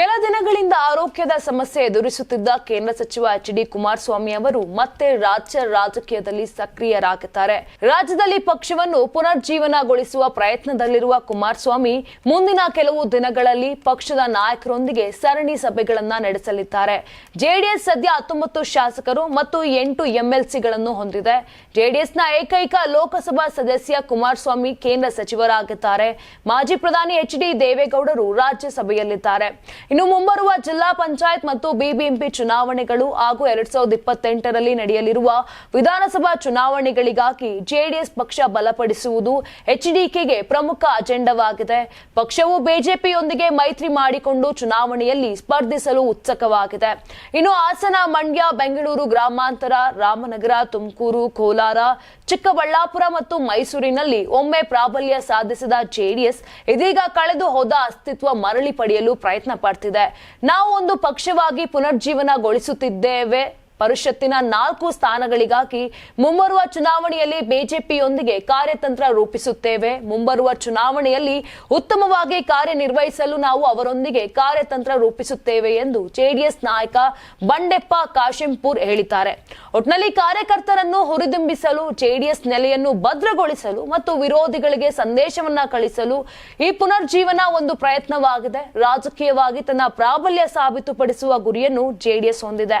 ಕೆಲ ದಿನಗಳಿಂದ ಆರೋಗ್ಯದ ಸಮಸ್ಯೆ ಎದುರಿಸುತ್ತಿದ್ದ ಕೇಂದ್ರ ಸಚಿವ ಎಚ್ ಡಿ ಕುಮಾರಸ್ವಾಮಿ ಅವರು ಮತ್ತೆ ರಾಜ್ಯ ರಾಜಕೀಯದಲ್ಲಿ ಸಕ್ರಿಯರಾಗುತ್ತಾರೆ. ರಾಜ್ಯದಲ್ಲಿ ಪಕ್ಷವನ್ನು ಪುನರ್ಜೀವನಗೊಳಿಸುವ ಪ್ರಯತ್ನದಲ್ಲಿರುವ ಕುಮಾರಸ್ವಾಮಿ ಮುಂದಿನ ಕೆಲವು ದಿನಗಳಲ್ಲಿ ಪಕ್ಷದ ನಾಯಕರೊಂದಿಗೆ ಸರಣಿ ಸಭೆಗಳನ್ನ ನಡೆಸಲಿದ್ದಾರೆ. ಜೆಡಿಎಸ್ ಸದ್ಯ ಹತ್ತೊಂಬತ್ತು ಶಾಸಕರು ಮತ್ತು ಎಂಟು ಎಂಎಲ್ಸಿಗಳನ್ನು ಹೊಂದಿದೆ. ಜೆಡಿಎಸ್ನ ಏಕೈಕ ಲೋಕಸಭಾ ಸದಸ್ಯ ಕುಮಾರಸ್ವಾಮಿ ಕೇಂದ್ರ ಸಚಿವರಾಗಿದ್ದಾರೆ. ಮಾಜಿ ಪ್ರಧಾನಿ ಎಚ್ ಡಿ ದೇವೇಗೌಡರು ರಾಜ್ಯಸಭೆಯಲ್ಲಿದ್ದಾರೆ. ಇನ್ನು ಮುಂಬರುವ ಜಿಲ್ಲಾ ಪಂಚಾಯತ್ ಮತ್ತು ಬಿಬಿಎಂಪಿ ಚುನಾವಣೆಗಳು ಹಾಗೂ ಎರಡ್ ಸಾವಿರದ ಇಪ್ಪತ್ತೆಂಟರಲ್ಲಿ ನಡೆಯಲಿರುವ ವಿಧಾನಸಭಾ ಚುನಾವಣೆಗಳಿಗಾಗಿ ಜೆಡಿಎಸ್ ಪಕ್ಷ ಬಲಪಡಿಸುವುದು ಎಚ್ಡಿಕೆಗೆ ಪ್ರಮುಖ ಅಜೆಂಡವಾಗಿದೆ. ಪಕ್ಷವು ಬಿಜೆಪಿಯೊಂದಿಗೆ ಮೈತ್ರಿ ಮಾಡಿಕೊಂಡು ಚುನಾವಣೆಯಲ್ಲಿ ಸ್ಪರ್ಧಿಸಲು ಉತ್ಸುಕವಾಗಿದೆ. ಇನ್ನು ಹಾಸನ, ಮಂಡ್ಯ, ಬೆಂಗಳೂರು ಗ್ರಾಮಾಂತರ, ರಾಮನಗರ, ತುಮಕೂರು, ಕೋಲಾರ, ಚಿಕ್ಕಬಳ್ಳಾಪುರ ಮತ್ತು ಮೈಸೂರಿನಲ್ಲಿ ಒಮ್ಮೆ ಪ್ರಾಬಲ್ಯ ಸಾಧಿಸಿದ ಜೆಡಿಎಸ್ ಇದೀಗ ಕಳೆದು ಹೋದ ಅಸ್ತಿತ್ವ ಮರಳಿ ಪಡೆಯಲು ಪ್ರಯತ್ನ ಪಡ್ತಿದೆ ನಾವು ಒಂದು ಪಕ್ಷವಾಗಿ ಪುನರ್ಜೀವನಗೊಳಿಸುತ್ತಿದ್ದೇವೆ. ಪರಿಷತ್ತಿನ ನಾಲ್ಕು ಸ್ಥಾನಗಳಿಗಾಗಿ ಮುಂಬರುವ ಚುನಾವಣೆಯಲ್ಲಿ ಬಿಜೆಪಿಯೊಂದಿಗೆ ಕಾರ್ಯತಂತ್ರ ರೂಪಿಸುತ್ತೇವೆ. ಮುಂಬರುವ ಚುನಾವಣೆಯಲ್ಲಿ ಉತ್ತಮವಾಗಿ ಕಾರ್ಯನಿರ್ವಹಿಸಲು ನಾವು ಅವರೊಂದಿಗೆ ಕಾರ್ಯತಂತ್ರ ರೂಪಿಸುತ್ತೇವೆ ಎಂದು ಜೆಡಿಎಸ್ ನಾಯಕ ಬಂಡೆಪ್ಪ ಕಾಶೆಂಪುರ್ ಹೇಳಿದ್ದಾರೆ. ಒಟ್ನಲ್ಲಿ ಕಾರ್ಯಕರ್ತರನ್ನು ಹುರಿದುಂಬಿಸಲು, ಜೆಡಿಎಸ್ ನೆಲೆಯನ್ನು ಭದ್ರಗೊಳಿಸಲು ಮತ್ತು ವಿರೋಧಿಗಳಿಗೆ ಸಂದೇಶವನ್ನ ಕಳಿಸಲು ಈ ಪುನರ್ಜೀವನ ಒಂದು ಪ್ರಯತ್ನವಾಗಿದೆ. ರಾಜಕೀಯವಾಗಿ ತನ್ನ ಪ್ರಾಬಲ್ಯ ಸಾಬೀತುಪಡಿಸುವ ಗುರಿಯನ್ನು ಜೆಡಿಎಸ್ ಹೊಂದಿದೆ.